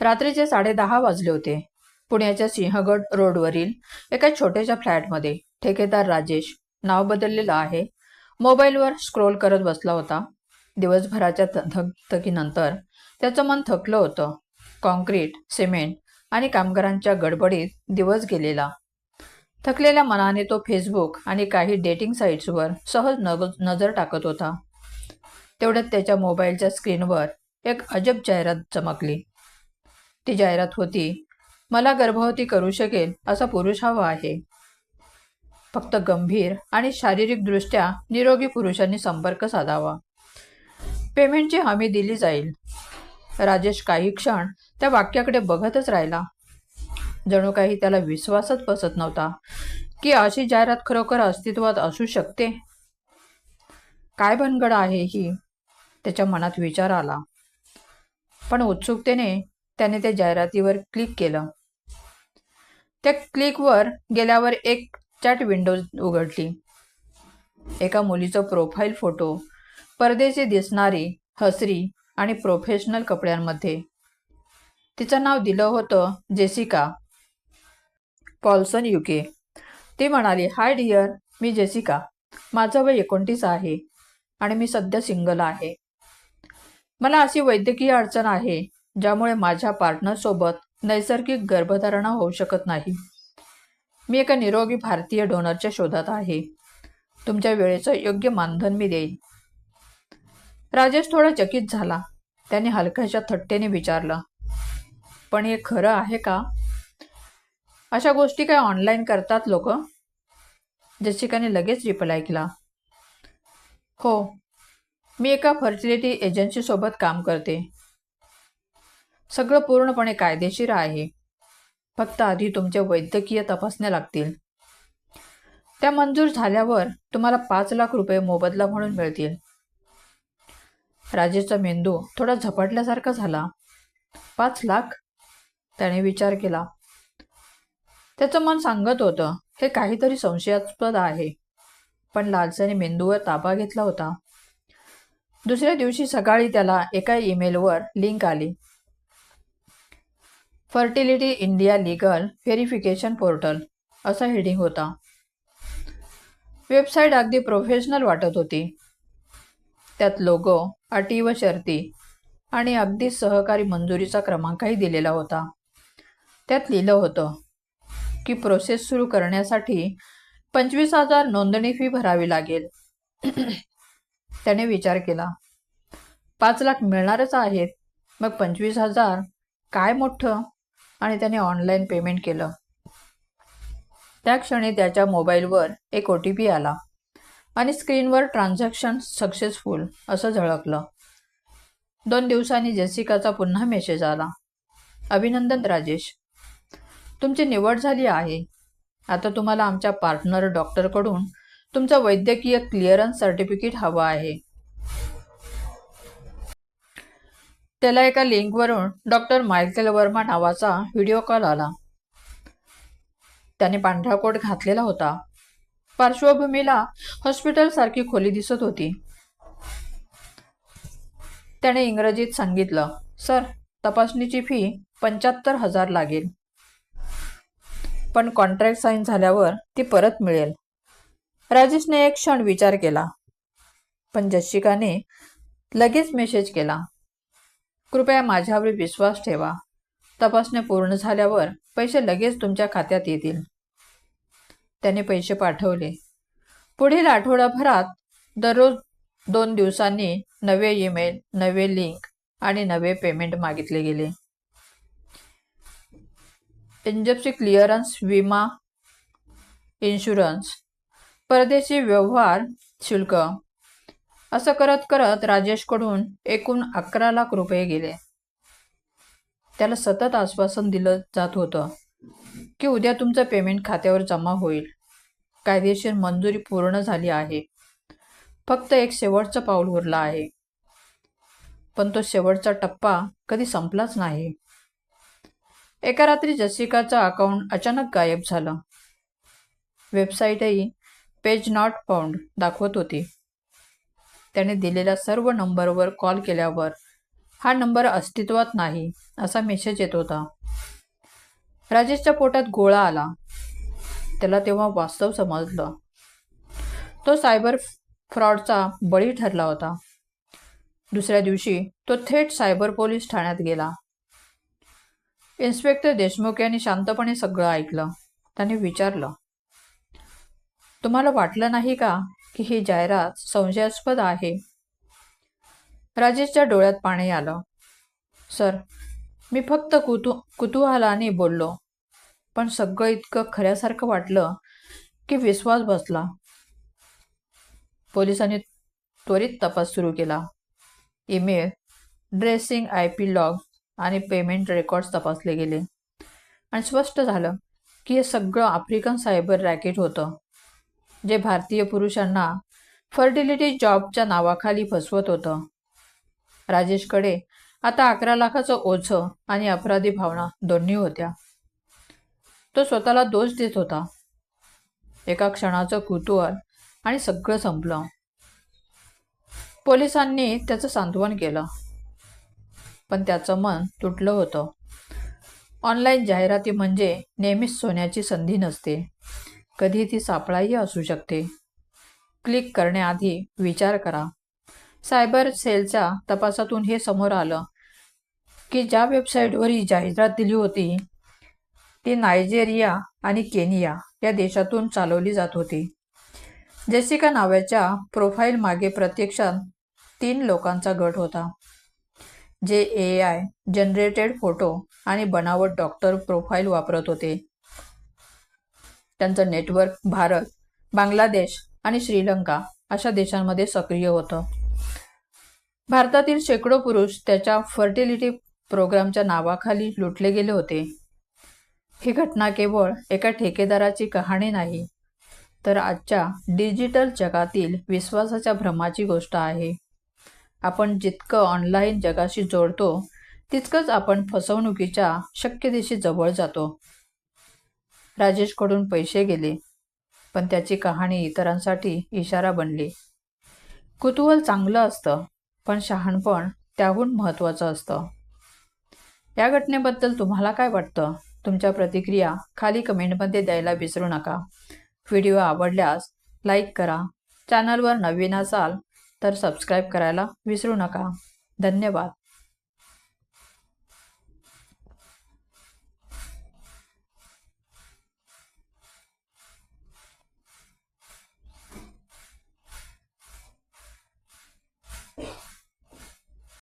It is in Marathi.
रात्रीचे साडेदहा वाजले होते. पुण्याच्या सिंहगड रोडवरील एका छोट्याशा फ्लॅटमध्ये ठेकेदार राजेश नाव बदललेलं आहे. मोबाईलवर स्क्रोल करत बसला होता. दिवसभराच्या ध- धगधगीनंतर त्याचं मन थकलं होतं. कॉन्क्रीट सिमेंट आणि कामगारांच्या गडबडीत दिवस गेलेला. थकलेल्या मनाने तो फेसबुक आणि काही डेटिंग साईट्सवर सहज नग नजर टाकत होता. तेवढ्यात त्याच्या मोबाईलच्या स्क्रीनवर एक अजब जाहिरात चमकली. ती जाहिरात होती. मला गर्भवती करू शकेल असा पुरुष हवा आहे. फक्त गंभीर आणि शारीरिकदृष्ट्या निरोगी पुरुषांनी संपर्क साधावा. पेमेंटची हमी दिली जाईल. राजेश काही क्षण त्या वाक्याकडे बघतच राहिला. जणू काही त्याला विश्वासच बसत नव्हता की अशी जाहिरात खरोखर अस्तित्वात असू शकते. काय भनगड आहे ही? त्याच्या मनात विचार आला. पण उत्सुकतेने त्याने त्या जाहिरातीवर क्लिक केलं. त्या क्लिकवर गेल्यावर एक चॅट विंडो उघडली. एका मुलीचा प्रोफाईल फोटो परदेशी दिसणारी हसरी आणि प्रोफेशनल कपड्यांमध्ये. तिचं नाव दिलं होतं जेसिका. पॉल्सन युके ती म्हणाली हाय डिअर मी जेसिका. माझं वय एकोणतीस आहे आणि मी सध्या सिंगल आहे. मला अशी वैद्यकीय अडचण आहे. ज्यामुळे माझ्या पार्टनरसोबत नैसर्गिक गर्भधारणा होऊ शकत नाही. मी एका निरोगी भारतीय डोनरच्या शोधात आहे. तुमच्या वेळेचं योग्य मानधन मी देईन. राजेश थोडा चकित झाला. त्याने हलक्याच्या थट्टेने विचारलं पण हे खरं आहे का? अशा गोष्टी काय ऑनलाईन करतात लोक? जसिकाने लगेच रिप्लाय केला हो मी एका फर्टिलिटी एजन्सीसोबत काम करते. सगळं पूर्णपणे कायदेशीर आहे. फक्त आधी तुमच्या वैद्यकीय तपासण्या लागतील. त्या मंजूर झाल्यावर तुम्हाला पाच लाख रुपये मोबदला म्हणून मिळतील. राजेशचा मेंदू थोडा झपाटल्यासारखा झाला. पाच लाख? त्याने विचार केला. त्याचं मन सांगत होतं हे काहीतरी संशयास्पद आहे. पण लालसाने मेंदूवर ताबा घेतला होता. दुसऱ्या दिवशी सकाळी त्याला एका ईमेलवर लिंक आली. Fertility India legal verification portal असा हेडिंग होता. वेबसाईट अगदी प्रोफेशनल वाटत होती. त्यात लोगो अटी व शर्ती आणि अगदी सहकारी मंजुरीचा क्रमांकही दिलेला होता. त्यात लिहिलं होतं की प्रोसेस सुरू करण्यासाठी पंचवीस हजार नोंदणी फी भरावी लागेल. त्याने विचार केला पाच लाख मिळणारच आहेत मग पंचवीस हजार काय मोठं? आणि त्याने ऑनलाईन पेमेंट केलं. त्या क्षणी त्याच्या मोबाईलवर एक ओ टी पी आला आणि स्क्रीनवर ट्रान्झॅक्शन सक्सेसफुल असं झळकलं. दोन दिवसांनी जेसिकाचा पुन्हा मेसेज आला. अभिनंदन राजेश. तुमची निवड झाली आहे. आता तुम्हाला आमच्या पार्टनर डॉक्टरकडून तुमचं वैद्यकीय क्लिअरन्स सर्टिफिकेट हवं आहे. त्याला एका लिंकवरून डॉक्टर मायकेल वर्मा नावाचा व्हिडिओ कॉल आला. त्याने पांढरा कोट घातलेला होता. पार्श्वभूमीला हॉस्पिटलसारखी खोली दिसत होती. त्याने इंग्रजीत सांगितलं सर तपासणीची फी पंच्याहत्तर हजार लागेल. पण कॉन्ट्रॅक्ट साईन झाल्यावर ती परत मिळेल. राजेशने एक क्षण विचार केला पण जशिकाने लगेच मेसेज केला कृपया माझ्यावर विश्वास ठेवा. तपासणी पूर्ण झाल्यावर पैसे लगेच तुमच्या खात्यात येतील. त्याने पैसे पाठवले. पुढील आठवडाभरात दररोज दोन दिवसांनी नवे ईमेल नवे लिंक आणि नवे पेमेंट मागितले गेले. एनजेपसी क्लिअरन्स विमा इन्शुरन्स परदेशी व्यवहार शुल्क असं करत करत राजेशकडून एकूण अकरा लाख रुपये गेले. त्याला सतत आश्वासन दिलं जात होतं की उद्या तुमचं पेमेंट खात्यावर जमा होईल. कायदेशीर मंजुरी पूर्ण झाली आहे. फक्त एक शेवटचं पाऊल उरलं आहे. पण तो शेवटचा टप्पा कधी संपलाच नाही. एका रात्री जसिकाचं अकाउंट अचानक गायब झालं. वेबसाईटही पेज नॉट फाउंड दाखवत होती. त्याने दिलेल्या सर्व नंबरवर कॉल केल्यावर हा नंबर अस्तित्वात नाही असा मेसेज येत होता. राजेशच्या पोटात गोळा आला. त्याला तेव्हा वास्तव समजलं. तो सायबर फ्रॉडचा बळी ठरला होता. दुसऱ्या दिवशी तो थेट सायबर पोलीस ठाण्यात गेला. इन्स्पेक्टर देशमुख यांनी शांतपणे सगळं ऐकलं. त्याने विचारलं तुम्हाला वाटलं नाही का की ही जाहिरात संशयास्पद आहे. राजेशच्या डोळ्यात पाणी आलं. सर मी फक्त कुतू कुतूहलाने बोललो. पण सगळं इतकं खऱ्यासारखं वाटलं की विश्वास बसला. पोलिसांनी त्वरित तपास सुरू केला. Email dressing I P log आणि पेमेंट रेकॉर्ड्स तपासले गेले. आणि स्पष्ट झालं की हे सगळं आफ्रिकन सायबर रॅकेट होतं. जे भारतीय पुरुषांना फर्टिलिटी जॉबच्या नावाखाली फसवत होतं. राजेशकडे आता अकरा लाखाचं ओझं आणि अपराधी भावना दोन्ही होत्या. तो स्वतःला दोष देत होता. एका क्षणाचं कुतूहल आणि सगळं संपलं. पोलिसांनी त्याचं सांत्वन केलं. पण त्याचं मन तुटलं होतं. ऑनलाईन जाहिराती म्हणजे नेहमीच सोन्याची संधी नसते. कधी ती सापळाही असू शकते. क्लिक करण्याआधी विचार करा. सायबर सेलच्या तपासातून हे समोर आलं की ज्या वेबसाईटवर ही जाहिरात दिली होती ती नायजेरिया आणि केनिया या देशातून चालवली जात होती. जेसिका नावाच्या प्रोफाईल मागे प्रत्यक्षात तीन लोकांचा गट होता जे ए आय जनरेटेड फोटो आणि बनावट डॉक्टर प्रोफाईल वापरत होते. त्यांचं नेटवर्क भारत बांगलादेश आणि श्रीलंका अशा देशांमध्ये सक्रिय होतं. भारतातील शेकडो पुरुष त्याच्या फर्टिलिटी प्रोग्रामच्या नावाखाली लुटले गेले होते. ही घटना केवळ एका ठेकेदाराची कहाणी नाही तर आजच्या डिजिटल जगातील विश्वासाच्या भ्रमाची गोष्ट आहे. आपण जितकं ऑनलाईन जगाशी जोडतो तितकंच आपण फसवणुकीच्या शक्यतेशी जवळ जातो. राजेशकडून पैसे गेले पण त्याची कहाणी इतरांसाठी इशारा बनली. कुतूहल चांगलं असतं पण शहाणपण त्याहून महत्त्वाचं असतं. या घटनेबद्दल तुम्हाला काय वाटतं? तुमच्या प्रतिक्रिया खाली कमेंटमध्ये द्यायला विसरू नका. व्हिडिओ आवडल्यास लाईक करा. चॅनलवर नवीन असाल तर सबस्क्राईब करायला विसरू नका. धन्यवाद.